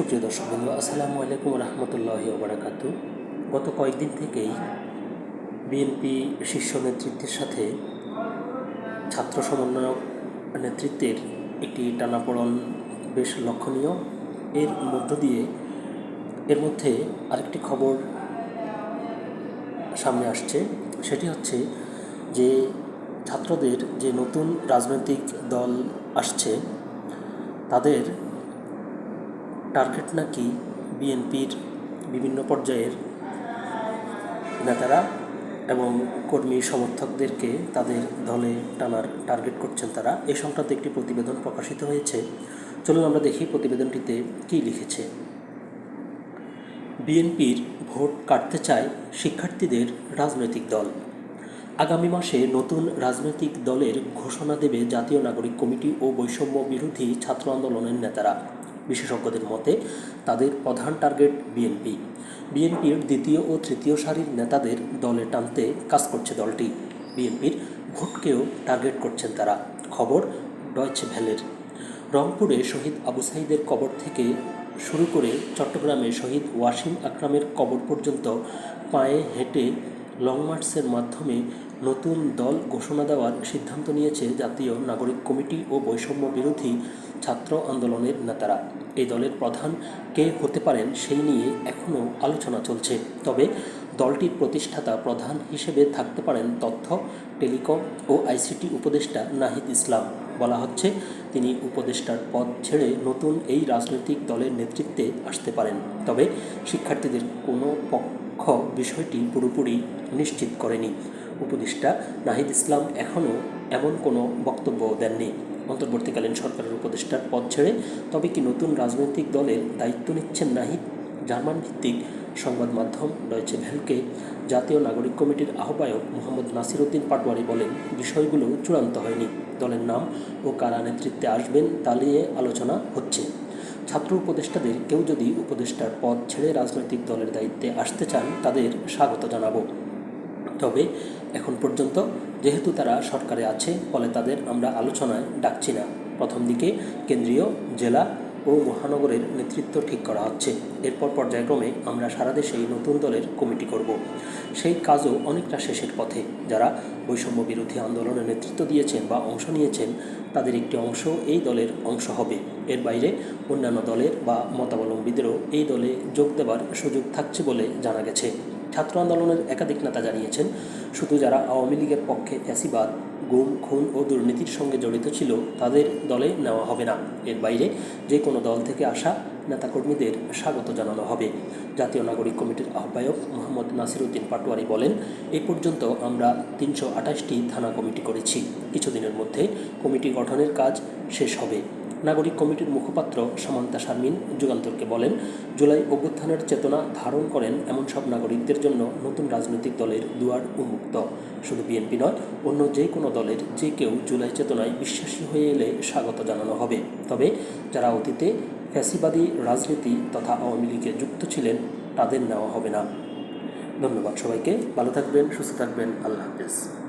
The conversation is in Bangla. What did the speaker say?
সুপ্রিয় দর্শক বন্ধু, আসসালামু আলাইকুম রহমতুল্লাহি ওবরাকাতু গত কয়েকদিন থেকেই বিএনপি শীর্ষ নেতৃত্বের সাথে ছাত্র সমন্বয়ক নেতৃত্বের একটি টানাপোড়ন বেশ লক্ষণীয়। এর মধ্য দিয়ে এর মধ্যে আরেকটি খবর সামনে আসছে। সেটি হচ্ছে যে, ছাত্রদের যে নতুন রাজনৈতিক দল আসছে, তাদের টার্গেট নাকি বিএনপির বিভিন্ন পর্যায়ের নেতারা এবং কর্মী সমর্থকদেরকে তাদের দলে টানার টার্গেট করছেন তারা? এ সংক্রান্ত একটি প্রতিবেদন প্রকাশিত হয়েছে। চলুন আমরা দেখি প্রতিবেদনটিতে কী লিখেছে। বিএনপির ভোট কাটতে চায় শিক্ষার্থীদের রাজনৈতিক দল। আগামী মাসে নতুন রাজনৈতিক দলের ঘোষণা দেবে জাতীয় নাগরিক কমিটি ও বৈষম্য বিরোধী ছাত্র আন্দোলনের নেতারা। বিশেষজ্ঞদের মতে, তাদের প্রধান টার্গেট বিএনপি। বিএনপির দ্বিতীয় ও তৃতীয় সারির নেতাদের দলে টানতে কাজ করছে দলটি। বিএনপির ভোটকেও টার্গেট করছেন তারা। খবর, ডয়চে ভ্যালের। রংপুরে শহীদ আবু সাইদের কবর থেকে শুরু করে চট্টগ্রামে শহীদ ওয়াসিম আকরামের কবর পর্যন্ত পায়ে হেঁটে লং মার্চের মাধ্যমে নতুন দল ঘোষণা দেওয়ার সিদ্ধান্ত নিয়েছে জাতীয় নাগরিক কমিটি ও বৈষম্য বিরোধী ছাত্র আন্দোলনের নেতারা। এই দলের প্রধান কে হতে পারেন সেই নিয়ে এখনও আলোচনা চলছে। তবে দলটির প্রতিষ্ঠাতা প্রধান হিসেবে থাকতে পারেন তথ্য, টেলিকম ও আইসিটি উপদেষ্টা নাহিদ ইসলাম। বলা হচ্ছে, তিনি উপদেষ্টার পদ ছেড়ে নতুন এই রাজনৈতিক দলের নেতৃত্বে আসতে পারেন। তবে শিক্ষার্থীদের কোনো পক্ষ বিষয়টি পুরোপুরি নিশ্চিত করেনি। উপদেষ্টা নাহিদ ইসলাম এখনও এমন কোনো বক্তব্য দেননি। অন্তর্বর্তীকালীন সরকারের উপদেষ্টার পদ ছেড়ে তবে কি নতুন রাজনৈতিক দলের দায়িত্ব নিচ্ছেন নাহিদ? জার্মান ভিত্তিক সংবাদ মাধ্যম রয়েছে ভ্যালকে জাতীয় নাগরিক কমিটির আহ্বায়ক মোহাম্মদ নাসির উদ্দিন পাটওয়ারি বলেন, বিষয়গুলো চূড়ান্ত হয়নি। দলের নাম ও কারা নেতৃত্বে আসবেন তা নিয়ে আলোচনা হচ্ছে। ছাত্র উপদেষ্টাদের কেউ যদি উপদেষ্টার পদ ছেড়ে রাজনৈতিক দলের দায়িত্বে আসতে চান, তাদের স্বাগত জানাব। তবে এখন পর্যন্ত যেহেতু তারা সরকারে আছে, ফলে তাদের আমরা আলোচনায় ডাকছি না। প্রথম দিকে কেন্দ্রীয়, জেলা ও মহানগরের নেতৃত্ব ঠিক করা হচ্ছে। এরপর পর্যায়ক্রমে আমরা সারা দেশেই নতুন দলের কমিটি করব। সেই কাজও অনেকটা শেষের পথে। যারা বৈষম্য বিরোধী আন্দোলনে নেতৃত্ব দিয়েছেন বা অংশ নিয়েছেন, তাদের একটি অংশ এই দলের অংশ হবে। এর বাইরে অন্যান্য দলের বা মতাবলম্বীদেরও এই দলে যোগ দেবার সুযোগ থাকছে বলে জানা গেছে। ছাত্র আন্দোলনের একাধিক নেতা জানিয়েছেন, শুধু যারা আওয়ামী লীগের পক্ষে ফ্যাসিবাদ গুম, খুন ও দুর্নীতির সঙ্গে জড়িত ছিল, তাদের দলে নেওয়া হবে না। এর বাইরে যে কোনো দল থেকে আসা নেতাকর্মীদের স্বাগত জানানো হবে। জাতীয় নাগরিক কমিটির আহ্বায়ক মোহাম্মদ নাসির উদ্দিন পাটোয়ারি বলেন, এ পর্যন্ত আমরা তিনশো আঠাশটি থানা কমিটি করেছি। কিছুদিনের মধ্যে কমিটি গঠনের কাজ শেষ হবে। নাগরিক কমিটির মুখপাত্র সামান্তা শারমিন যুগান্তরকে বলেন, জুলাই অভ্যুত্থানের চেতনা ধারণ করেন এমন সব নাগরিকদের জন্য নতুন রাজনৈতিক দলের দুয়ার উন্মুক্ত। শুধু বিএনপি নয়, অন্য যে কোনো দলের, যে কেউ জুলাই চেতনায় বিশ্বাসী হয়ে এলে স্বাগত জানানো হবে। তবে যারা অতীতে ফ্যাসিবাদী রাজনীতি তথা আওয়ামী লীগে যুক্ত ছিলেন, তাদের নেওয়া হবে না। ধন্যবাদ সবাইকে, ভালো থাকবেন, সুস্থ থাকবেন, আল্লাহ হাফেজ।